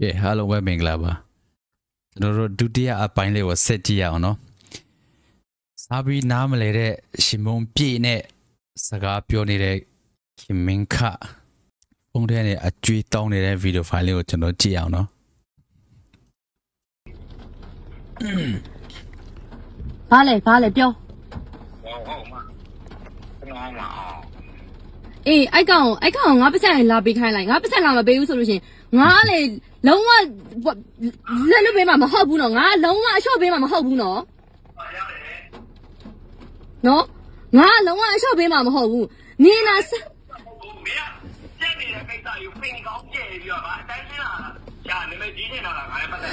ကဲအားလုံးပဲမင်္ဂလာပါကျွန်တော်တို့ဒုတိယအပိုင်းလေးကိုဆက်ကြည့်ရအောင်နော်စာပြီးနားမလဲတဲ့ရှင်မုံပြည့်နဲ့စကားပြောနေတဲ့ခင်မင်းခဖုန်းထဲနဲ့အကျွေးတောင်းနေတဲ့ဗီဒီယိုဖိုင်လေးကိုကျွန်တော်ကြည့်အောင်နော်ဘာလဲဘာလဲပြောဟုတ်ဟုတ်မခဏမအောင်အေးအိုက်ကောင်အိုက်ကောင်ငါပတ်စံလာပေးခိုင်းလိုက်ငါပတ်စံလာမပေးဘူးဆိုလို့ရှရင် ငါလေလုံးဝလက်လွတ်ပေးမှာမဟုတ်ဘူးနော်ငါလုံးဝအလျှော့ပေးမှာမဟုတ်ဘူးနော်နော်ငါလုံးဝအလျှော့ပေးမှာမဟုတ်ဘူးနင်းလာစဘူးမင်းကကြက်နေတဲ့ကိစ္စကိုပင်ကောင်းကြည့်ပြီးတော့ဗာအတိုင်းရှင်းလာတာရှာနေမကြီးနေတာလားငါလည်းပတ်သက်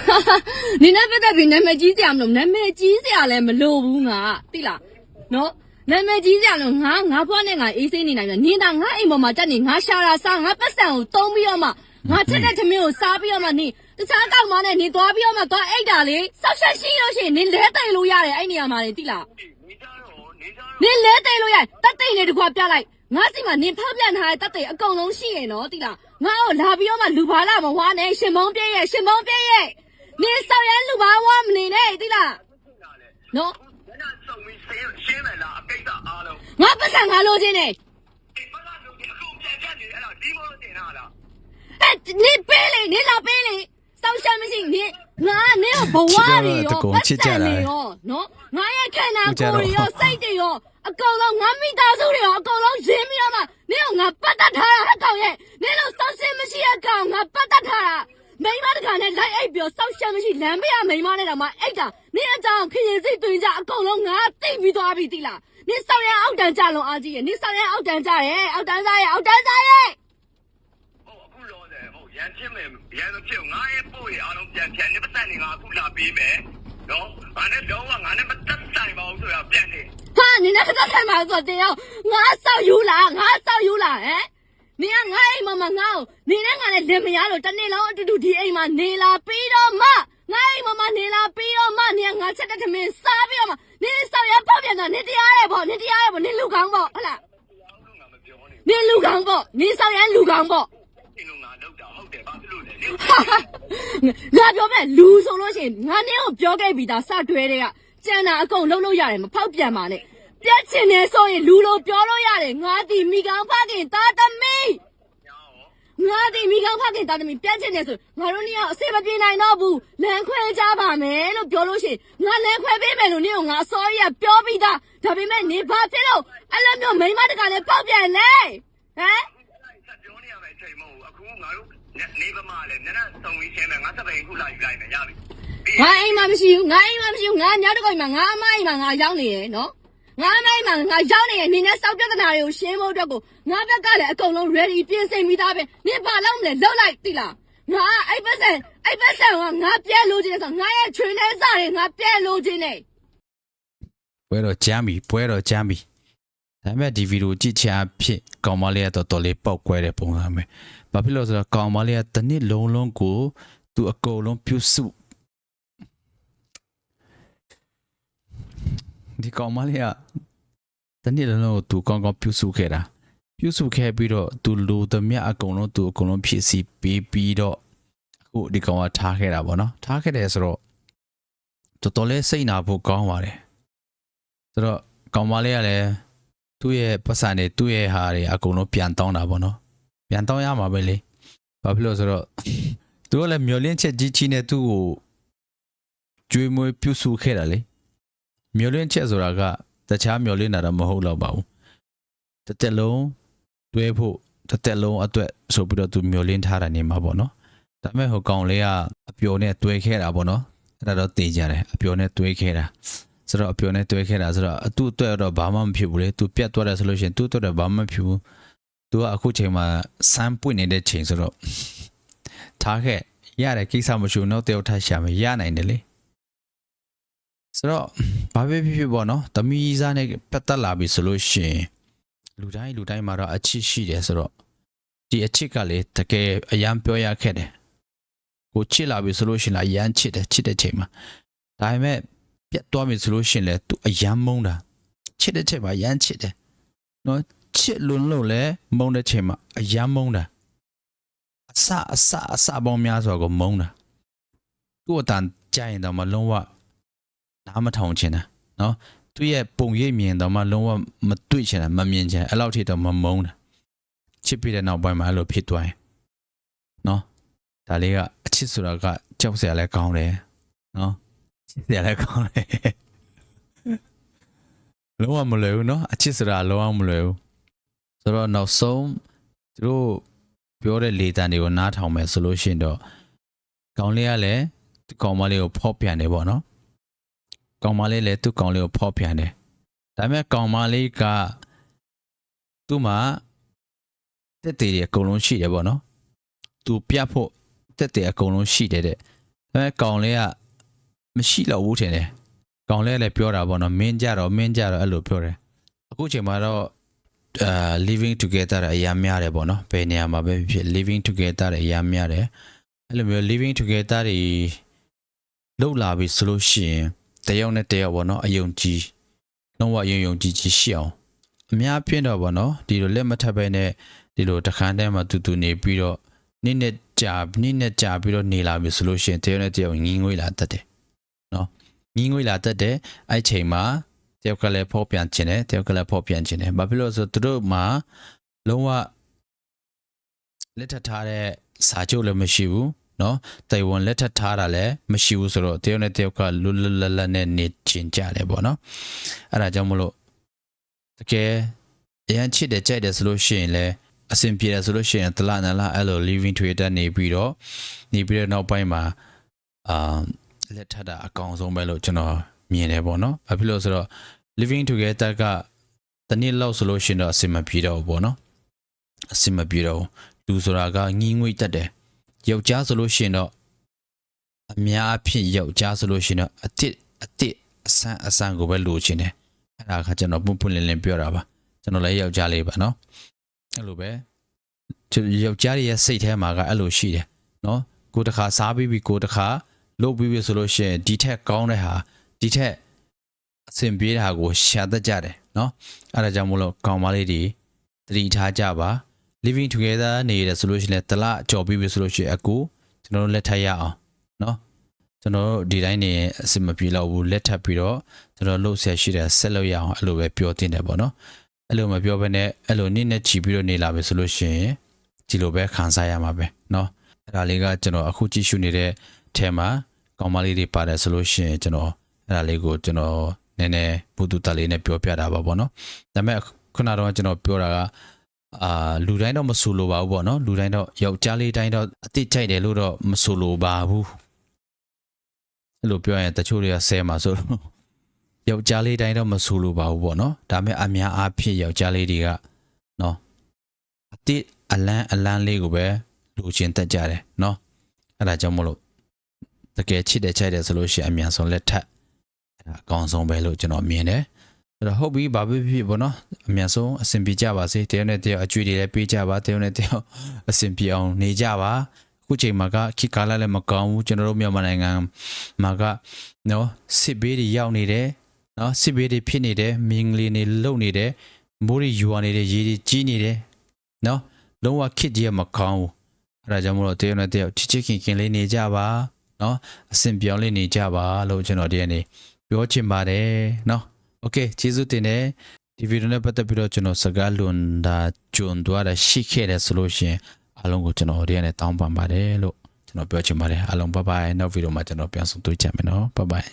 နင်းနဲ့ပတ်သက်ပြီးနာမည်ကြီးစရာမလိုနာမည်ကြီးစရာလည်းမလိုဘူးငါသိလားနော်နာမည်ကြီးစရာလို့ငါငါဘွားနဲ့ငါအေးစိမ့်နေနိုင်ပြီနင်းတာငါအိမ်ပေါ်မှာတက်နေငါရှာတာစားငါပတ်စံကိုတုံးပြီးတော့မှ ငါချက်တဲ့သမင်းကိုစားပြီးတော့မှနင်းတခြားကောက်မနဲ့နင်းသွားပြီးတော့မှသွားအိတ်တာလေဆောက်ရှက်ရှိလို့ရှိရင်နင်းလဲတိန်လို့ရတယ်အဲ့နေရာမှာလေသိလားနေကြတော့နေကြတော့နင်းလဲတိန်လို့ရတက်တိန်လေးတကွာပြလိုက်ငါစီမှာနင်းဖောက်ပြန်ထားတဲ့တက်တိန်အကုန်လုံးရှိရဲ့နော်သိလားငါ့ကိုလာပြီးတော့မှလူပါလာမဝါနဲ့ရှင်မုံပြည့်ရဲ့ရှင်မုံပြည့်ရဲ့နင်းဆောက်ရန်လူပါဝါမနေနဲ့သိလားလာလေနော်ဘယ်နဲ့စုံပြီးရှင်းရှင်းမယ်လားအကိစ္စအားလုံးငါပတ်စံငါလိုချင်တယ်ဒီမလားလို့ဒီအခုပြန်ချက်နေအဲ့ဒါဒီမို့တင်တာလား အဲ့နေပေးလေနေလာပေးလေစောက်ရှက်မရှိနေငါနေဘဝတွေရောပတ်စံတွေရောနော်ငါရဲ့ခန္ဓာကိုယ်တွေရောစိတ်တွေရောအကုန်လုံးငါမိသားစုတွေရောအကုန်လုံးရင်းပြီးတော့မှနေကငါပတ်တတ်ထားတာဟဲ့ကောင်ရဲ့နေလို့စောက်ရှက်မရှိတဲ့ကောင်ငါပတ်တတ်ထားတာမိမတကနဲ့လိုက်အိပ်ပြောစောက်ရှက်မရှိလမ်းမရမိမနဲ့တော့မှအိတ်တာနေအကြောင်းခရင်စိတ်တွင်ကြအကုန်လုံးငါသိပြီးသွားပြီတိလားနေဆောက်ရအောက်တန်းကြလုံးအားကြီးရဲ့နေဆောက်ရအောက်တန်းကြရဲ့အောက်တန်းကြရဲ့အောက်တန်းကြရဲ့ ဟုတ်အခုလောတယ်ဟုတ်ရ န်ချင်းမယ်ရန်တော့ဖြစ်ငါရဲ့ပို့ရအားလုံးပြန်ပြန်နေပတ်သက်နေငါအခုလာပေးမယ်နော်ငါနဲ့တော့ငါနဲ့မတက်ဆိုင်ပါဘူးဆိုရပြန်နေဟာနင်နဲ့တက်ဆိုင်မှာဆိုတင်အောင်ငါဆောက်ယူလားငါဆောက်ယူလားဟမ်နင်ကငါအိမ်မှာမငါ့ကိုနင်နဲ့ငါနဲ့လင်မယားလို့တစ်နေ့လုံးအတူတူဒီအိမ်မှာနေလာပြီးတော့မှငါအိမ်မှာမနေလာပြီးတော့မှနင်ကငါချက်တဲ့ထမင်းစားပြီးတော့မှနင်ဆောက်ရပေါက်ပြန်တော့နင်တရားရဲပေါ့နင်တရားရဲပေါ့နင်လူကောင်းပေါ့ဟုတ်လားတရားလို့ငါမပြောနေနင်လူကောင်းပေါ့နင်ဆောက်ရလူကောင်းပေါ့ ငါပြောမဲ့လူဆိုလို့ရှိရင်ငါနင်းကိုပြောခဲ့ပြီးသားစတွဲတဲ့ကကျန်တာအကုန်လုံးလို့ရတယ်မဖောက်ပြန်ပါနဲ့ပြတ်ချင်နေဆိုရင်လူလိုပြောလို့ရတယ်ငါတီမိကောင်ဖခင်သားသမီးညာရောငါတီမိကောင်ဖခင်သားသမီးပြတ်ချင်နေဆိုငါတို့နှစ်ယောက်အဆင်မပြေနိုင်တော့ဘူးလမ်းခွဲကြပါမယ်လို့ပြောလို့ရှိရင်ငါလမ်းခွဲပေးမယ်လို့နင်းကိုငါစောရပြောပြီးသားဒါပေမဲ့နေဘာဖြစ်လို့အဲ့လိုမျိုးမိန်းမတကလည်းပေါက်ပြန်လဲဟမ်ဆက်ပြောနေရမယ်အချိန်မဟုတ်ဘူးအခုငါတို့ နေပမာလဲနည်းနည်းစုံပြီးရှင်းမယ်ငါစပိန်ခုလာယူလိုက်မယ်ရပြီပြီးငါအိမ်မှာမရှိဘူးငါအိမ်မှာမရှိဘူးငါညတော့အိမ်မှာငါအမအိမ်မှာငါရောက်နေရယ်နော်ငါအမအိမ်မှာငါရောက်နေရယ်နင်းနဲ့စောက်ပြဿနာတွေကိုရှင်းဖို့အတွက်ကိုငါဘက်ကလည်းအကုန်လုံး ready ပြင်ဆင်ပြီးသားပဲနင်ဘာလုပ်မလဲလုပ်လိုက်သိလားငါအဲ့ပတ်စံအဲ့ပတ်စံကငါပြဲလို့ခြင်းဆိုငါရဲ့ချွေးနေစားတွေငါပြဲလို့ခြင်းနေပွဲတော့ကြမ်းပြီပွဲတော့ကြမ်းပြီ ဒါပေမဲ့ဒီဗီဒီယိုကြည့်ချင်အဖြစ်ကောင်မလေးကတော့တော်လေးပောက်ကွဲတဲ့ပုံစံပဲဘာဖြစ်လို့လဲဆိုတော့ကောင်မလေးကတစ်နှစ်လုံးလုံးကိုသူအကုန်လုံးပြုစုဒီကောင်မလေးကတစ်နှစ်လုံးလုံးကိုသူကောင်းကောင်းပြုစုခဲ့တာပြုစုခဲ့ပြီးတော့သူလူသမျှအကုန်လုံးသူအကုန်လုံးဖြည့်ဆည်းပေးပြီးတော့အခုဒီကောင်ကထားခဲ့တာပေါ့နော်ထားခဲ့တယ်ဆိုတော့တော်တော်လေးစိတ်နာဖို့ကောင်းပါတယ်ဆိုတော့ကောင်မလေးကလည်း သူ့ရဲ့ပတ်စံတွေသူ့ရဲ့ဟာတွေအကုန်လုံးပြန်တောင်းတာပေါ့နော်ပြန်တောင်းရမှာပဲလေဘာဖြစ်လို့လဲဆိုတော့သူကလည်းမျောလင်းချက်ကြီးကြီးနဲ့သူ့ကိုကြွေးမွေးပြုစုခဲ့တာလေမျောလင်းချက်ဆိုတာကတခြားမျောလင်းတာတော့မဟုတ်တော့ပါဘူးတစ်သက်လုံးတွဲဖို့တစ်သက်လုံးအတွက်ဆိုပြီးတော့သူမျောလင်းထားတာနေမှာပေါ့နော်ဒါပေမဲ့ဟိုကောင်လေးကအပျော်နဲ့တွဲခဲ့တာပေါ့နော်အဲ့ဒါတော့သိကြတယ်အပျော်နဲ့တွဲခဲ့တာ ဆိုတော့အပြောနဲ့တွဲခဲ့တာဆိုတော့အတူအတွက်တော့ဘာမှမဖြစ်ဘူးလေသူပြတ်သွားတယ်ဆိုလို့ရှိရင်သူ့အတွက်တော့ဘာမှမဖြစ်ဘူးသူကအခုချိန်မှာစမ်းပွင့်နေတဲ့ချိန်ဆိုတော့ထားခဲ့ရတယ်ကိစ္စမရှိဘူးတော့တယောက်ထပ်ရှာမယ်ရနိုင်တယ်လေဆိုတော့ဘာပဲဖြစ်ဖြစ်ပေါ့နော်တမီးစားနဲ့ပတ်သက်လာပြီဆိုလို့ရှိရင်လူတိုင်းလူတိုင်းမှာတော့အချစ်ရှိတယ်ဆိုတော့ဒီအချစ်ကလေတကယ်အရန်ပြောရခဲ့တယ်ကိုချစ်လာပြီဆိုလို့ရှိရင်လည်းအရန်ချစ်တယ်ချစ်တဲ့ချိန်မှာဒါပေမဲ့ ပြတ်သွားပြီဆိုလို့ရှရင်လဲသူအယမ်းမုန်းတာချစ်တဲ့ချိန်မှာအယမ်းချစ်တယ်နော်ချစ်လွန်းလို့လဲမုန်းတဲ့ချိန်မှာအယမ်းမုန်းတာအစအစအစပေါင်းများစွာကိုမုန်းတာသူ့အတန်ကြာရင်တော့မလုံးဝနားမထောင်ချင်တာနော်သူ့ရဲ့ပုံရိပ်မြင်တော့မှလုံးဝမတွေ့ချင်တာမမြင်ချင်အဲ့လောက်ထိတော့မမုန်းတာချစ်ပြီးတဲ့နောက်ပိုင်းမှာအဲ့လိုဖြစ်သွားရင်နော်ဒါလေးကအချစ်ဆိုတာကကြောက်စရာလည်းကောင်းတယ်နော် ချစ်စရာလည်းကောင်းတယ်လုံးဝမလွယ်ဘူးနော်အချစ်ဆိုတာလုံးဝမလွယ်ဘူးဆိုတော့နောက်ဆုံးသူတို့ပြောတဲ့လေတံတွေကိုနားထောင်မယ်ဆိုလို့ရှိရင်တော့ကောင်လေးကလည်းသူကောင်မလေးကိုဖောက်ပြန်တယ်ပေါ့နော်ကောင်မလေးလည်းသူ့ကောင်လေးကိုဖောက်ပြန်တယ်ဒါပေမဲ့ကောင်မလေးကသူ့မှာတက်သေးတွေအကုန်လုံးရှိတယ်ပေါ့နော်သူပြတ်ဖို့တက်သေးအကုန်လုံးရှိတယ်တဲ့ဒါပေမဲ့ကောင်လေးက မရှိတော့ဘူးထင်တယ်ကောင်လေးကလည်းပြောတာပေါ့နော်မင်းကြတော့မင်းကြတော့အဲ့လိုပြောတယ်အခုချိန်မှာတော့အာ living together အရာများတယ်ပေါ့နော်ဘယ်နေရာမှာပဲဖြစ်ဖြစ် living together အရာများတယ်အဲ့လိုမျိုး living together တွေလောက်လာပြီဆိုလို့ရှိရင်တယောက်နဲ့တယောက်ပေါ့နော်အယုံကြည်လုံးဝယုံယုံကြည်ကြည်ရှိအောင်အများပြင်းတော့ပေါ့နော်ဒီလိုလက်မထပ်ပဲနဲ့ဒီလိုတခန်းတည်းမှာတူတူနေပြီးတော့နေ့နဲ့ကြာနေ့နဲ့ကြာပြီးတော့နေလာပြီဆိုလို့ရှိရင်တယောက်နဲ့တယောက်ငင်းငွေလာတတ်တယ်နော် ငင်းငွေလာတတ်တယ်အဲ့ချိန်မှာ တယောက်ကလည်းဖောက်ပြန်ခြင်းတယ်တယောက်ကလည်းဖောက်ပြန်ခြင်းတယ်ဘာဖြစ်လို့လဲဆိုတော့သူတို့မှာလုံးဝလက်ထပ်ထားတဲ့စာချုပ်လည်းမရှိဘူးเนาะတိုင်ဝမ်လက်ထပ်ထားတာလည်းမရှိဘူးဆိုတော့တယောက်နဲ့တယောက်ကလွတ်လွတ်လပ်လပ်နဲ့နေကျင်ကြတယ်ပေါ့နော်အဲ့ဒါကြောင့်မလို့တကယ်အရန်ချစ်တယ်ကြိုက်တယ်ဆိုလို့ရှိရင်လည်းအဆင်ပြေတယ်ဆိုလို့ရှိရင်တလနလအဲ့လို living together နေပြီးတော့နေပြီးတော့နောက်ပိုင်းမှာအာ လက်ထပ်တာအကောင်ဆုံးပဲလို့ကျွန်တော်မြင်တယ်ပေါ့နော်ဘာဖြစ်လို့လဲဆိုတော့ living together ကတနည်းလောက်ဆိုလို့ရှိရင်တော့အဆင်မပြေတော့ဘူးပေါ့နော်အဆင်မပြေတော့ဘူးလူဆိုတာကငီးငွေ့တတ်တယ်ယောက်ျားဆိုလို့ရှိရင်တော့အများအဖြစ်ယောက်ျားဆိုလို့ရှိရင်တော့အတစ်အတစ်အဆန်းအဆန်းကိုပဲလိုချင်တယ်အဲ့ဒါကကျွန်တော်ပွန့်ပွန့်လင်းလင်းပြောတာပါကျွန်တော်လည်းယောက်ျားလေးပါနော်အဲ့လိုပဲကျွန်တော်ယောက်ျားရဲ့စိတ်ထဲမှာကအဲ့လိုရှိတယ်နော်ကိုတစ်ခါစားပြီးပြီးကိုတစ်ခါ လုပ်ပြီးပြီဆိုလို့ရှိရင်ဒီထက်ကောင်းတဲ့ဟာဒီထက် အဆင်ပြေတဲ့ဟာကိုရှာတတ်ကြတယ်เนาะအဲ့ဒါကြောင့်မို့လို့ကောင်မလေးတွေတတိထားကြပါ living together နေရဆိုလို့ရှိရင်လည်းတလကြော်ပြီးပြီဆိုလို့ရှိရင်အကူကျွန်တော်တို့လက်ထပ်ရအောင်เนาะကျွန်တော်တို့ဒီတိုင်းနေအဆင်မပြေတော့ဘူးလက်ထပ်ပြီးတော့ကျွန်တော်လှုပ်ဆက်ရှိတဲ့ဆက်လုပ်ရအောင်အဲ့လိုပဲပြောတင်တယ်ပေါ့နော်အဲ့လိုမပြောဘဲနဲ့အဲ့လိုနေ့နဲ့ချီပြီးတော့နေလာပြီဆိုလို့ရှိရင်ဒီလိုပဲခံစားရမှာပဲเนาะအဲ့ဒါလေးကကျွန်တော်အခုကြည့်ရှုနေတဲ့ထဲမှာ ကောင်မလေးတွေပါတယ်ဆိုလို့ရှိရင်ကျွန်တော်အဲ့ဒါလေးကိုကျွန်တော်နည်းနည်းဘုသူတက်လေးနဲ့ပြောပြတာပါပေါ့နော်ဒါပေမဲ့ခုနတော့ကျွန်တော်ပြောတာကအာလူတိုင်းတော့မဆိုလိုပါဘူးပေါ့နော်လူတိုင်းတော့ယောက်ျားလေးတိုင်းတော့အတိတ်ကြိုက်တယ်လို့တော့မဆိုလိုပါဘူးအဲ့လိုပြောရင်တချို့တွေကဆဲမှာဆိုတော့ယောက်ျားလေးတိုင်းတော့မဆိုလိုပါဘူးပေါ့နော်ဒါပေမဲ့အများအားဖြင့်ယောက်ျားလေးတွေကနော်အတိတ်အလန်းအလန်းလေးကိုပဲလူချင်းတက်ကြတယ်နော်အဲ့ဒါကြောင့်မလို့ တကယ်ချစ်တယ်ချိုက်တယ်ဆိုလို့ရှိရင်အမြန်ဆုံးလက်ထပ်အဲ့ဒါအကောင်းဆုံးပဲလို့ကျွန်တော်မြင်တယ်အဲ့တော့ဟုတ်ပြီဘာဖြစ်ဖြစ်ပေါ့နော်အမြန်ဆုံးအဆင်ပြေကြပါစေတယောက်နဲ့တယောက်အကျွေးတွေလည်းပေးကြပါတယောက်နဲ့တယောက်အဆင်ပြေအောင်နေကြပါအခုချိန်မှာကခိကာလာလည်းမကောင်းဘူးကျွန်တော်တို့မြန်မာနိုင်ငံမှာကနော်စစ်ဘေးတွေရောက်နေတယ်နော်စစ်ဘေးတွေဖြစ်နေတယ်မင်းကလေးတွေလုံနေတယ်မိုးတွေယူရနေတယ်ရေတွေကြီးနေတယ်နော်လုံးဝခစ်ကြီးကမကောင်းဘူးအဲ့ဒါကြောင့်မလို့တယောက်နဲ့တယောက်ချစ်ချစ်ခင်ခင်လေးနေကြပါ နော်အဆင်ပြောင်းလေးနေကြပါလို့ကျွန်တော်ဒီကနေ့ ပြောချင်ပါတယ်เนาะโอเคကျေးဇူးတင်တယ်ဒီဗီဒီယိုနဲ့ပတ်သက်ပြီးတော့ကျွန်တော်စကားလွန်တာကျွန်းသွားတာရှိခဲ့တယ်ဆိုလို့ရှရင်အားလုံးကိုကျွန်တော်ဒီကနေ့တောင်းပန်ပါတယ်လို့ကျွန်တော်ပြောချင်ပါတယ်အားလုံးဘိုင်ဘိုင်နောက်ဗီဒီယိုမှာကျွန်တော်ပြန်ဆုံတွေ့ကြမယ်เนาะဘိုင်ဘိုင်